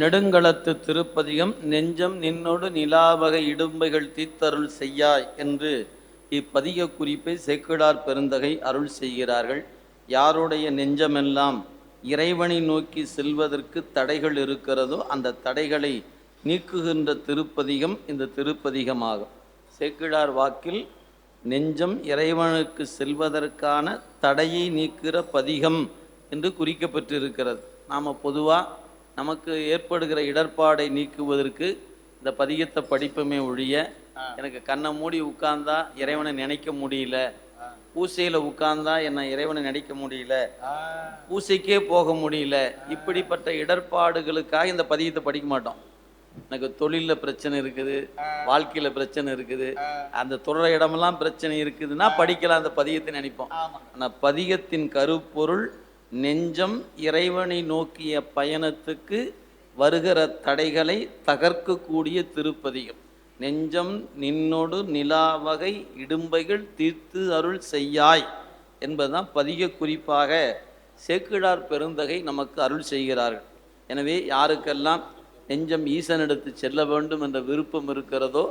நெடுங்களத்து திருப்பதிகம் நெஞ்சம் நின்னோடு நிலாவகை இடும்பைகள் தீத்தருள் செய்யாய் என்று இப்பதிக குறிப்பை சேக்கிழார் பெருந்தகை அருள் செய்கிறார்கள். யாருடைய நெஞ்சமெல்லாம் இறைவனை நோக்கி செல்வதற்கு தடைகள் இருக்கிறதோ அந்த தடைகளை நீக்குகின்ற திருப்பதிகம் இந்த திருப்பதிகமாகும். சேக்கிழார் வாக்கில் நெஞ்சம் இறைவனுக்கு செல்வதற்கான தடையை நீக்குகிற பதிகம் என்று குறிக்கப்பட்டிருக்கிறது. நாம் பொதுவாக நமக்கு ஏற்படுகிற இடர்பாடை நீக்குவதற்கு இந்த பதிகத்தை படிப்பமே ஒழிய எனக்கு கண்ணை மூடி உட்கார்ந்தா இறைவனை நினைக்க முடியல. பூசையில் உட்கார்ந்தா என்னை இறைவனை நினைக்க முடியல. பூசைக்கே போக முடியல. இப்படிப்பட்ட இடர்பாடுகளுக்காக இந்த பதிகத்தை படிக்க மாட்டோம். எனக்கு தொழிலில் பிரச்சனை இருக்குது வாழ்க்கையில் பிரச்சனை இருக்குது. அந்த தொடர இடமெல்லாம் பிரச்சனை இருக்குதுன்னா படிக்கலாம் அந்த பதிகத்தை நினைப்போம். ஆனால் பதிகத்தின் கருப்பொருள் நெஞ்சம் இறைவனை நோக்கிய பயணத்துக்கு வருகிற தடைகளை தகர்க்கக்கூடிய திருப்பதிகம். நெஞ்சம் நின்னோடு நிலாவகை இடும்பைகள் தீர்த்து அருள் செய்யாய் என்பதுதான் பதிக குறிப்பாக சேக்கிழார் பெருந்தகை நமக்கு அருள் செய்கிறார்கள். எனவே யாருக்கெல்லாம் நெஞ்சம் ஈசன் எடுத்து செல்ல வேண்டும் என்ற விருப்பம் இருக்கிறதோ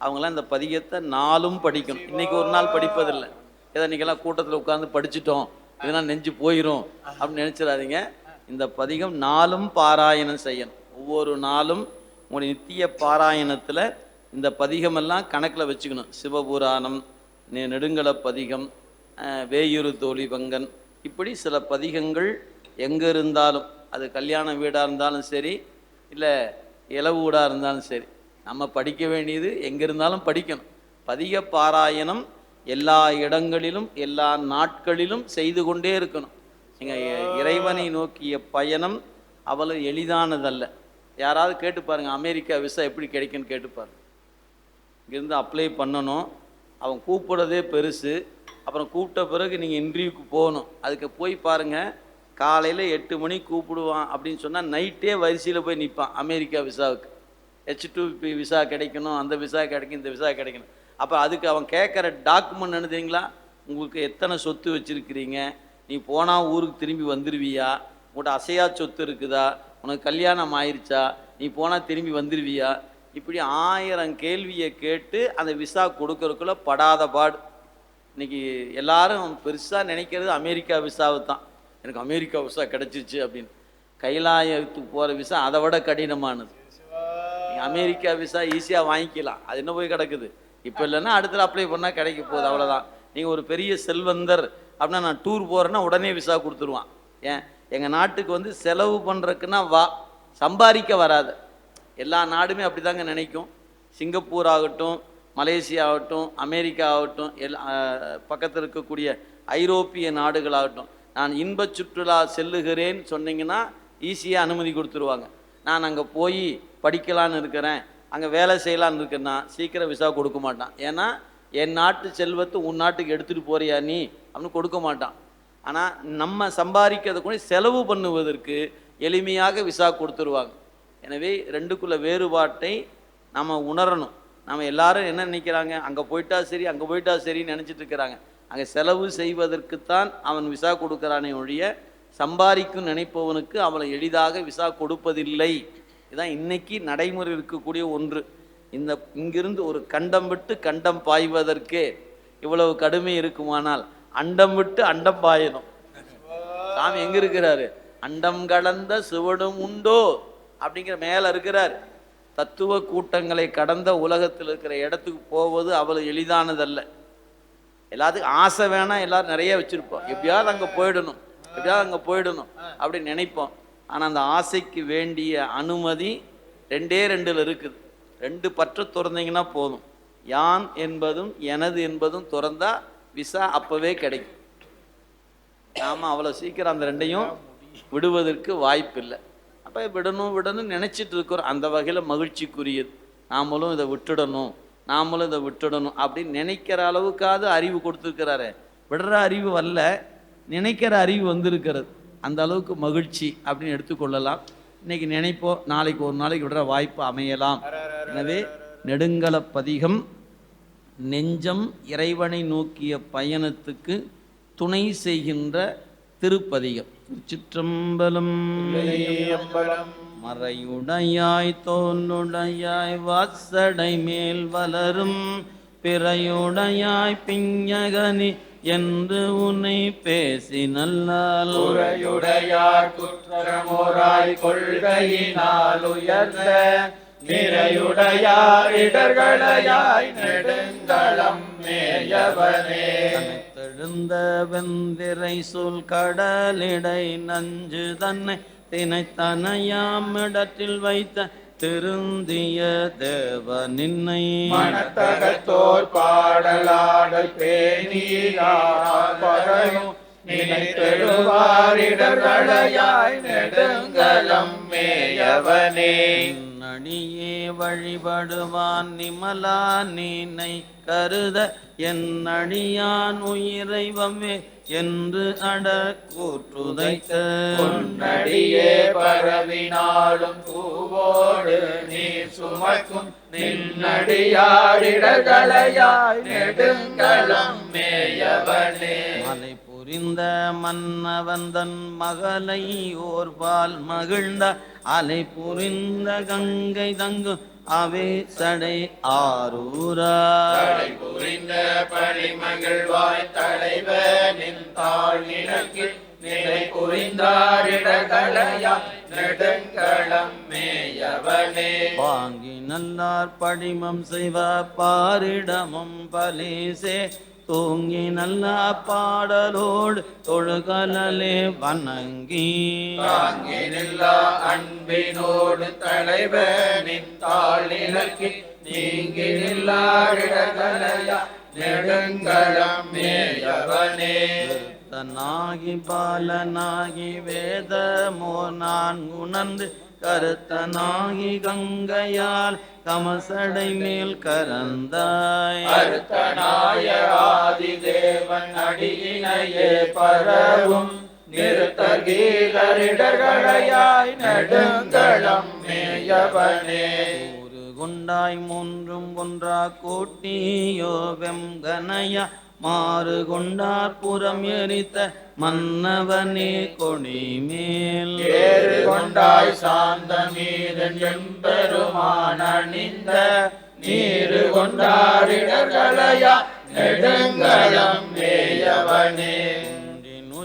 அவங்களாம் இந்த பதிகத்தை நாளும் படிக்கணும். இன்னைக்கு ஒரு நாள் படிப்பதில்லை. ஏதோ இன்னைக்கெல்லாம் கூட்டத்தில் உட்காந்து படிச்சிட்டோம். இதெல்லாம் நெஞ்சு போயிடும் அப்படின்னு நினச்சிடாதீங்க. இந்த பதிகம் நாளும் பாராயணம் செய்யணும். ஒவ்வொரு நாளும் உங்களுடைய நித்திய பாராயணத்தில் இந்த பதிகமெல்லாம் கணக்கில் வச்சுக்கணும். சிவபுராணம் நெடுங்கல பதிகம் அஹ், வேயுறு தோழி பங்கன். இப்படி சில பதிகங்கள் எங்கே இருந்தாலும் அது கல்யாண வீடாக இருந்தாலும் சரி இல்லை இலவு வீடாக இருந்தாலும் சரி நம்ம படிக்க வேண்டியது எங்கே இருந்தாலும் படிக்கணும். பதிக பாராயணம் எல்லா இடங்களிலும் எல்லா நாட்களிலும் செய்து கொண்டே இருக்கணும். நீங்கள் இறைவனை நோக்கிய பயணம் அவ்வளவு எளிதானதல்ல. யாராவது கேட்டு பாருங்கள் அமெரிக்கா விசா எப்படி கிடைக்குன்னு கேட்டு பாருங்க. இங்கேருந்து அப்ளை பண்ணணும். அவன் கூப்பிட்றதே பெருசு. அப்புறம் கூப்பிட்ட பிறகு நீங்கள் இன்டர்வியூக்கு போகணும். அதுக்கு போய் பாருங்கள் காலையில் எட்டு மணிக்கு கூப்பிடுவான் அப்படின்னு சொன்னால் நைட்டே வரிசையில் போய் நிற்பான் அமெரிக்கா விசாவுக்கு. ஹெச் டூ பி விசா கிடைக்கணும் அந்த விசா கிடைக்கும் இந்த விசா கிடைக்கணும். அப்போ அதுக்கு அவன் கேட்குற டாக்குமெண்ட் என்ன உங்களுக்கு எத்தனை சொத்து வச்சுருக்கிறீங்க? நீ போனால் ஊருக்கு திரும்பி வந்துடுவியா உங்கள்கிட்ட அசையா சொத்து இருக்குதா? உனக்கு கல்யாணம் ஆயிடுச்சா நீ போனால் திரும்பி வந்துடுவியா இப்படி ஆயிரம் கேள்வியை கேட்டு அந்த விசா கொடுக்கறதுக்குள்ள படாத பாடு. இன்றைக்கி எல்லாரும் பெருசாக நினைக்கிறது அமெரிக்கா விசாவை தான். எனக்கு அமெரிக்கா விசா கிடச்சிச்சு அப்படின்னு. கைலாயத்துக்கு போகிற விசா அதை விட கடினமானது. அமெரிக்கா விசா ஈஸியாக வாங்கிக்கலாம். அது என்ன போய் கிடக்குது? இப்போ இல்லைன்னா அடுத்த அப்ளை பண்ணால் கிடைக்க போகுது அவ்வளோதான் நீங்கள் ஒரு பெரிய செல்வந்தர் அப்படின்னா நான் டூர் போகிறேன்னா உடனே விசா கொடுத்துருவான். ஏன்? எங்கள் நாட்டுக்கு வந்து செலவு பண்ணுறதுக்குன்னா வா சம்பாதிக்க வராது. எல்லா நாடுமே அப்படி தாங்க நினைக்கும். சிங்கப்பூர் ஆகட்டும் மலேசியா ஆகட்டும் அமெரிக்கா ஆகட்டும் எல் பக்கத்தில் இருக்கக்கூடிய ஐரோப்பிய நாடுகளாகட்டும் நான் இன்பச் சுற்றுலா செல்லுகிறேன்னு சொன்னீங்கன்னா ஈஸியாக அனுமதி கொடுத்துருவாங்க. நான் அங்கே போய் படிக்கலான்னு இருக்கிறேன். அங்கே வேலை செய்யலான்னு இருக்கேன்னா சீக்கிரம் விசா கொடுக்க மாட்டான். ஏன்னா என் நாட்டு செல்வத்தை உன் நாட்டுக்கு எடுத்துகிட்டு போறியா நீ? அப்படின்னு கொடுக்க மாட்டான். ஆனால் நம்ம சம்பாதிக்கிறத கூட செலவு பண்ணுவதற்கு எளிமையாக விசா கொடுத்துருவாங்க. எனவே ரெண்டுக்குள்ள வேறுபாட்டை நம்ம உணரணும். நம்ம எல்லாரும் என்ன நினைக்கிறாங்க? அங்கே போயிட்டா சரி அங்கே போயிட்டா சரின்னு நினச்சிட்டு இருக்கிறாங்க. அங்கே செலவு செய்வதற்குத்தான் அவன் விசா கொடுக்குறானே ஒழிய சம்பாதிக்கும் நினைப்பவனுக்கு அவனை எளிதாக விசா கொடுப்பதில்லை. இதான் இன்னைக்கு நடைமுறை இருக்கக்கூடிய ஒன்று. இந்த இங்கிருந்து ஒரு கண்டம் விட்டு கண்டம் பாய்வதற்கே இவ்வளவு கடுமை இருக்குமானால் அண்டம் விட்டு அண்டம் பாயணும். சாமி எங்க இருக்கிறாரு? அண்டம் கடந்த சுவடும் உண்டோ? அப்படிங்கிற மேல இருக்கிறார். தத்துவ கூட்டங்களை கடந்த உலகத்தில் இருக்கிற இடத்துக்கு போவது அவ்வளவு எளிதானதல்ல. எல்லாத்துக்கும் ஆசை வேணா எல்லாரும் நிறைய வச்சிருப்போம். எப்படியாவது அங்கே போயிடணும். எப்படியாவது அங்கே போயிடணும். அப்படின்னு நினைப்போம். ஆனால் அந்த ஆசைக்கு வேண்டிய அனுமதி ரெண்டே ரெண்டில் இருக்குது. ரெண்டு பற்ற திறந்தீங்கன்னா போதும். யான் என்பதும் எனது என்பதும் திறந்தா விசா அப்போவே கிடைக்கும். நாம் அவ்வளோ சீக்கிரம் அந்த ரெண்டையும் விடுவதற்கு வாய்ப்பில்லை. அப்போ விடணும் விடணும் நினச்சிட்டு இருக்கிறோம். அந்த வகையில் மகிழ்ச்சிக்குரியது. நாமளும் இதை விட்டுடணும். நாமளும் இதை விட்டுடணும் அப்படின்னு நினைக்கிற அளவுக்காவது அறிவு கொடுத்துருக்கிறாரு. விடுற அறிவு வரல நினைக்கிற அறிவு வந்திருக்கிறது. அந்த அளவுக்கு மகிழ்ச்சி அப்படின்னு எடுத்துக்கொள்ளலாம். இன்னைக்கு நினைப்போம் நாளைக்கு ஒரு நாளைக்கு விடுற வாய்ப்பு அமையலாம். எனவே நெடுங்கல பதிகம் நெஞ்சம் இறைவனை நோக்கிய பயணத்துக்கு துணை செய்கின்ற திருப்பதிகம். சிற்றம்பலம் மறையுடையாய் தோன்னுடையாய் வாசடை மேல் வளரும் பிறையுடையாய் பிஞகனி என்று உன்னை பேசி நல்லால் உரையுடையார் குற்றமோராய் கொள்கையினால் உயர்ந்த நிறையுடையார் இடர்களையாய் நெடுங்களம் மேயவனே. தனித்தெழுந்த வெந்திரை சொல் கடலிடை நஞ்சு தன்னை தினைத்தனையாம் இடத்தில் வைத்த திருந்திய தேவ நின்னை மனத்தகத்தோர் பாடலாடல் பேணியார் பறையும் நினைத்தெழுவார் இடர்களையாய் நெடுங்களம் மேயவனே. நடியே வழிபடுவான் நிமலா நீனை கருத என் அடியான் உயிரைவமே என்று அட கூற்றுதைத்த. பொன்னடியே பரவினாலும் பூவோடு நீர் சுமக்கும் நின்னடியாரிடர்களையாய் நெடுங்களம் மேயவனே. மலை புரிந்த மன்னவந்தன் மகளை ஓர்பால் மகிழ்ந்த அலை புரிந்த கங்கை தங்கும் அவே சடை ஆரூரா. புரிந்த பணிமகிழ்வாய் தலைவனின் தாழ் நிலக்கில் நிலை புரிந்தாரிடர்களையாய் நெடுங்களம் மேயவனே. வாங்கி நல்லார் படிமம் செய்வ பாரிடமும் பலேசே தூங்கி நல்ல பாடலோடு தொழுகலே வணங்கி. தாங்கினில்லா அன்பினோடு தலைவனின் தாழ் நிலக்கி நீங்கி நில்லாரிடர்களையா நெடுங்களம் மேயவனே கருத்தனாகி பாலனாகி வேதமோ நான் உணர்ந்து கருத்தனாகி கங்கையால் கமசடை மேல் கரந்தாய். அருத்தனாய ஆதிதேவன் அடியினையே பரவும் நிறுத்த கீதரிடர்களையாய் நெடுங்களம் மேயவனே. ஒரு கொண்டாய் மூன்றும் ஒன்றா கோட்டியோ வெங்கனையா மாறு கொண்டார் புறம் எரித்த மன்னவனே கொடி மேல் ஏறு கொண்டாய் சாந்த மீதன் எம்பெருமான அணிந்த நீரு கொண்டாரிடர்களையா நெடுங்களம் மேயவனே.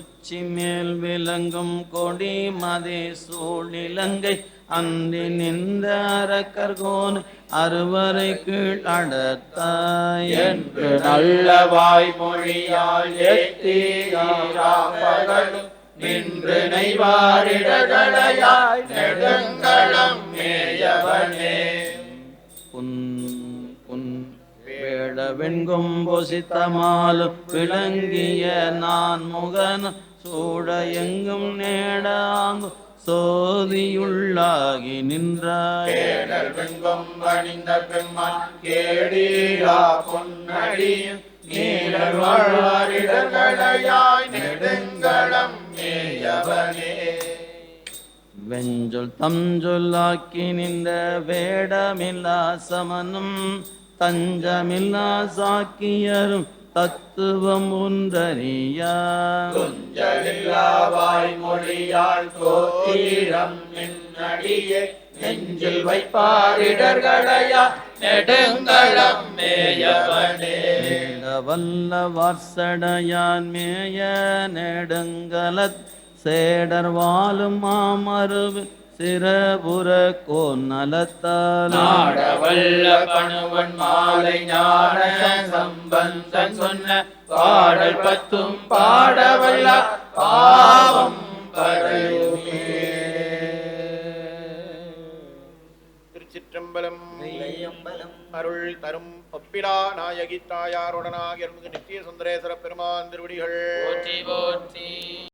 உச்சி மேல் விளங்கும் கொடி மதே சூழிலங்கை அந்தி நின்ற அரக்கர்கோன் அறுவரை கீழ் அடர்த்தாய் என்று நல்ல வாய்மொழியால் நின்று நெய்வாரிடர்களையாய் நெடுங்க வேட வெண்கும் பொசித்தமாலும் விளங்கிய நான் முகன் சூட எங்கும் நேடாங்கும் சோதியுள்ளாகி நின்றாய். கேடல் வெண்பம் அணிந்த பெம்மான் கேடீரா பொன்னடியும் நீலர் வாழ்வாரிடர்களையாய் நெடுங்களம் மேயவனே. வெஞ்சொல் தஞ்சொல்லாக்கி நின்ற வேடமில்லா சமனும் தஞ்சமில்லா சாக்கியரும் தத்துவம் ஒன்றறியா குஞ்சலில்லா வாய்மொழியால் கோத்தீரம் நின்னடியே நெஞ்சில் வைப்பாரிடர்களையா நெடுங்களம் மேயவனே. வல்ல வார்சடையான் மேய நெடுங்கலத் சேடர் வாழும் மாமருவு சிறபுற கோநலத்தால் நாடவல்ல பணுவன் மாலை ஞான சம்பந்தன் சொன்ன பாடல் பத்தும் பாடவல்ல பாவம் பரையுமே திருச்சிற்றம்பலம் அருள் தரும் ஒப்பிலா நாயகி தாயாருடனாக இருந்தது நித்திய சுந்தரேஸ்வர பெருமான் திருவடிகள்.